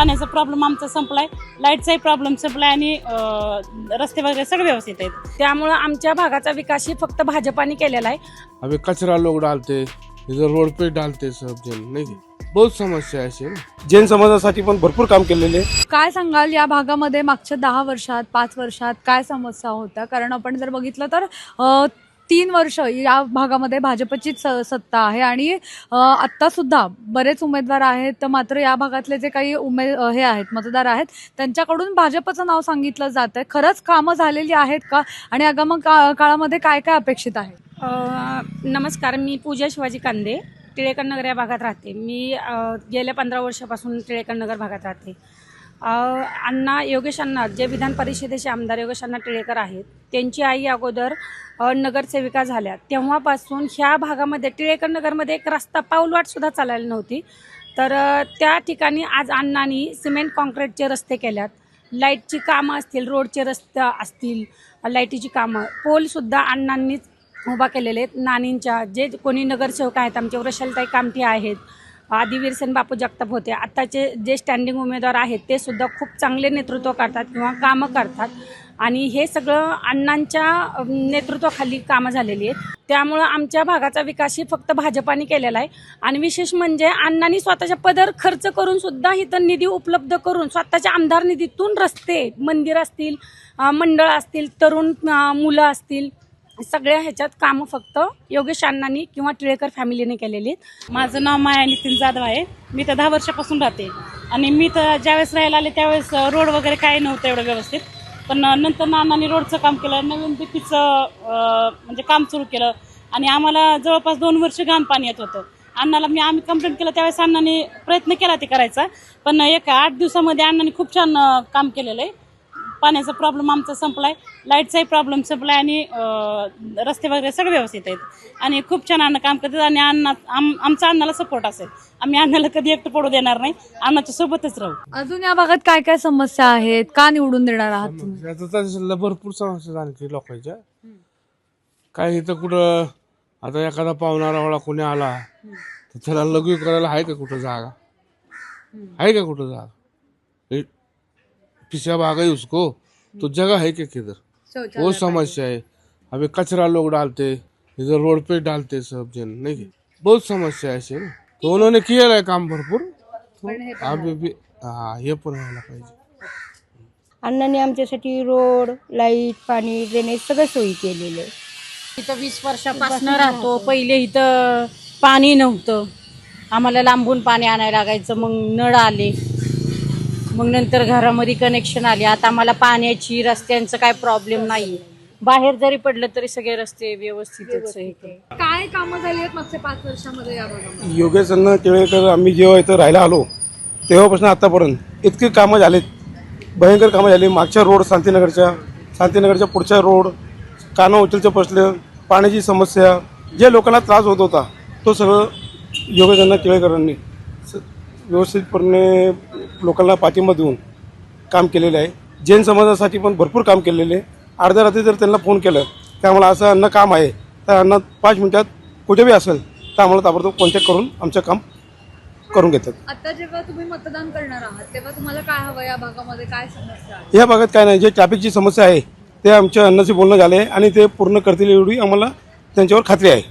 पाण्याचा प्रॉब्लेम आमचा संपलाय. लाईटचाही प्रॉब्लेम संपलाय आणि रस्ते वगैरे सगळे व्यवस्थित आहेत. त्यामुळं आमच्या भागाचा विकास ही फक्त भाजपाने केलेला आहे. अभी कचरा लोग डालते इधर रोड पे डालते सब जन नहीं? बहुत समस्या है ना? जैन समाजासाठी पण भरपूर काम केलेले आहे. काय सांगाल या भागामध्ये मागच्या दहा वर्षात पाच वर्षात काय समस्या होत्या? कारण आपण जर बघितलं तर अ, तीन वर्ष या भागामध्ये भाजपचीच स- सत्ता आहे. आणि आत्ता सुद्धा बरेच उमेदवार आहेत. तर मात्र या भागातले जे काही उमे हे आहेत मतदार आहेत त्यांच्याकडून भाजपचं नाव सांगितलं जात आहे. खरंच कामं झालेली आहेत का? आणि आगाम का काळामध्ये काय काय अपेक्षित आहे? नमस्कार. मी पूजा शिवाजी कांदे टिळेकर नगर या भागात राहते. मी गेल्या पंधरा वर्षापासून टिळेकर नगर भागात राहते. अण्णा योगेश अण्णा जे विधान परिषदेचे आमदार योगेश अण्णा टिळेकर आहेत त्यांची आई अगोदर नगरसेविका झाल्या. तेव्हापासून ह्या भागामध्ये टिळेकर नगरमध्ये एक रस्ता पाऊलवाटसुद्धा चालायला नव्हती. तर त्या ठिकाणी आज अण्णांनी सिमेंट कॉन्क्रीटचे रस्ते केल्यात. लाईटची कामं असतील रोडचे रस्ते असतील लाईटीची कामं पोलसुद्धा अण्णांनीच उभा केलेले आहेत. नानींच्या जे कोणी नगरसेवक आहेत आमचे वृषलताई कामठी आहेत आदिवीरसेन बापू जगताप होते. आत्ताचे जे स्टँडिंग उमेदवार आहेत ते सुद्धा खूप चांगले नेतृत्व करतात किंवा कामं करतात. आणि हे सगळं अण्णांच्या नेतृत्वाखाली कामं झालेली आहेत. त्यामुळं आमच्या भागाचा विकास ही फक्त भाजपाने केलेला आहे. आणि विशेष म्हणजे अण्णांनी स्वतःच्या पदर खर्च करून सुद्धा इथं निधी उपलब्ध करून स्वतःच्या आमदार निधीतून रस्ते मंदिर असतील मंडळ असतील तरुण मुलं असतील सगळ्या ह्याच्यात कामं फक्त योगेश अण्णांनी किंवा टिळेकर फॅमिलीने केलेली आहेत. माझं नाव माया नितीन जाधव आहे. मी तर दहा वर्षापासून राहते. आणि मी तर ज्यावेळेस राहायला आले त्यावेळेस रोड वगैरे काय नव्हतं एवढं व्यवस्थित. पण नंतर नानांनी रोडचं काम केलं. नवीन बीपीचं म्हणजे काम सुरू केलं. आणि आम्हाला जवळपास दोन वर्ष घाण पाणी येत होतं. अण्णाला मी आम्ही कंप्लेंट केलं. त्यावेळेस अण्णाने प्रयत्न केला ते करायचा. पण एक आठ दिवसामध्ये अण्णाने खूप छान काम केलेलं आहे. पाण्याचा प्रॉब्लेम आमचा संपलाय. लाईटचाही प्रॉब्लेम संपलाय आणि रस्ते वगैरे सगळे व्यवस्थित आहेत. आणि खूप छान अण्णा काम करतात आणि अण्णा आम आमचा अण्णाला सपोर्ट असेल. आम्ही अण्णाला कधी एकटं पडू देणार नाही. अण्णाच्या सोबतच राहू. अजून या भागात काय काय समस्या आहेत? का निवडून देणार आहात तुम्ही? आता भरपूर समस्या झाली लोकांच्या. काय इथं कुठं आता एखादा पाहुणारा वाळा कोणी आला तर त्याला लघु करायला आहे का कुठं जागा? आहे का कुठं जागा? ए, पिछा भाग है उसको तो जगह है क्या किधर? वो समस्या है। अभी कचरा लोग डालते इधर रोड पे डालते सब जन नहीं? बहुत समस्या है ऐसे ना। तो उन्होंने किया है काम भरपूर। तो अभी भी हाँ हे पण व्हायला पाहिजे। अण्णांनी आमच्यासाठी रोड लाइट पाणी ड्रेनेज सगळं सोयी केलेलं आहे. इथं वीस वर्षापासून राहतो. पहिले इथं पाणी नव्हतं. आम्हाला लांबून पाणी आणायला लागायचं मग नळ आले. मग नंतर घरामध्ये कनेक्शन आले. आता आम्हाला पाण्याची रस्त्यांचं काय प्रॉब्लेम नाही बाहेर जरी पडलं तरी सगळे रस्ते व्यवस्थितच आहे. काय कामं झाली आहेत मागच्या पाच वर्षामध्ये या भागामध्ये? टिळेकर आम्ही जेव्हा इथं राहायला आलो तेव्हापासून आतापर्यंत इतके कामं झालेत. भयंकर कामं झाली. मागच्या रोड शांतीनगरच्या शांतीनगरच्या पुढच्या रोड कानं उचलचं प्रश्न पाण्याची समस्या जे लोकांना त्रास होत होता तो सगळं योगेश अण्णा टिळेकरांनी स- व्यवस्थितपणे लोकांना पाठिंबा देऊन काम केलेलं आहे. जैन समाजासाठी पण भरपूर काम केलेले आहे. अर्ध्या रात्री जर त्यांना फोन केलं की आम्हाला असं अन्न काम आहे तर अन्न पाच मिनिटात कुठे बी असेल तर आम्हाला ताबडतोब कॉन्टॅक्ट करून आमचं काम करून घेतात. आता जेव्हा तुम्ही मतदान करणार आहात तेव्हा तुम्हाला काय हवं या भागामध्ये? काय समस्या आहे? या भागात काय नाही जे ट्रॅफिकची समस्या आहे ते आमच्या अन्नाशी बोलणं झालं आहे आणि ते पूर्ण करतील एवढी आम्हाला त्यांच्यावर खात्री आहे.